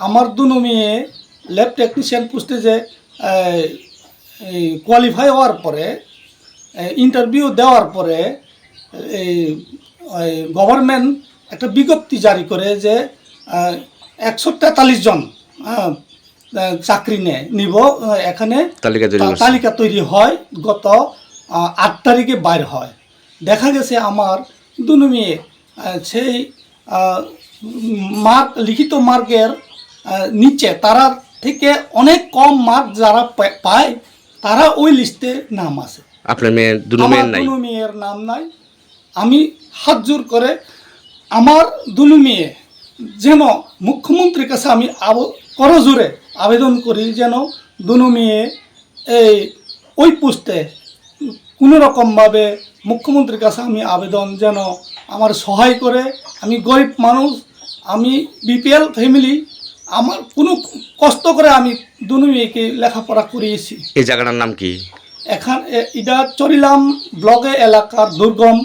আমার দুনো মেয়ে ল্যাব টেকনিশিয়ান পোস্টে যে কোয়ালিফাই হওয়ার পরে ইন্টারভিউ দেওয়ার পরে এই গভর্নমেন্ট একটা বিজ্ঞপ্তি জারি করে যে একশো তেতাল্লিশ জন চাকরি নেয় নিব এখানে তালিকা তৈরি হয় গত আট তারিখে বাইর হয়। দেখা গেছে আমার দুনো মেয়ে সেই মার্ক লিখিত মার্কের নিচে তারা থেকে অনেক কম মার্ক যারা পায় তারা ওই লিস্টে নাম আছে। আপনার মেয়ে দুটো মেয়ের নাই? মেয়ের নাম নাই। আমি হাত জোর করে আমার দুনো মেয়ে যেন মুখ্যমন্ত্রীর কাছে আমি আব করজোরে আবেদন করি যেন দুনো মেয়ে এই ওই পোস্টে কোনো রকমভাবে মুখ্যমন্ত্রীর কাছে আমি আবেদন যেন আমার সহায় করে আমি গরিব মানুষ আমি বিপিএল ফ্যামিলি আমার কোনো কষ্ট করে আমি দুনু মেয়েকে লেখাপড়া করিয়েছি। এই জায়গাটার নাম কি? এখান এটা চরিলাম ব্লকে এলাকার দুর্গম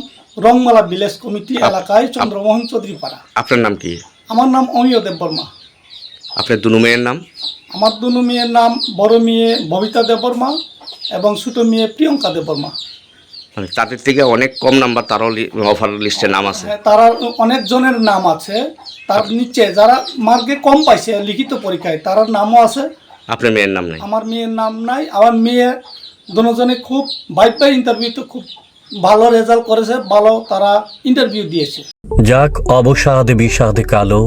রংমালা ভিলেজ কমিটি এলাকায় চন্দ্রমোহন চৌধুরী পাড়া আপনার নাম কি? আমার নাম অমিয় দেববর্মা। আপনার দুনু মেয়ের নাম? আমার দুনু মেয়ের নাম বড় মেয়ে ববিতা দেববর্মা এবং ছোট মেয়ে প্রিয়ঙ্কা দেববর্মা। মানে তাদের থেকে অনেক কম নাম্বার তারও অফার লিস্টে নাম আছে। হ্যাঁ, তারা অনেক জনের নাম আছে। তার নিচে যারা মার্কে কম পাইছে লিখিত পরীক্ষায় তার নামও আছে। আপনার মেয়ের নাম নাই? আমার মেয়ের নাম নাই। আমার মেয়ে দুজনে খুব বাইক বাই ইন্টারভিউতে খুব ভালো রেজাল্ট করেছে ভালো তারা ইন্টারভিউ দিয়েছে। যাক অবসাদ বিষাদ কালো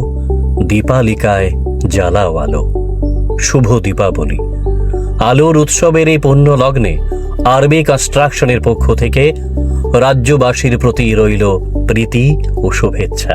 দীপালিকায় জ্বালাও আলো। শুভ দীপাবলি। আলোর উৎসবের এই পণ্য লগ্নে আরবি কনস্ট্রাকশনের পক্ষ থেকে রাজ্যবাসীর প্রতি রইল প্রীতি ও শুভেচ্ছা।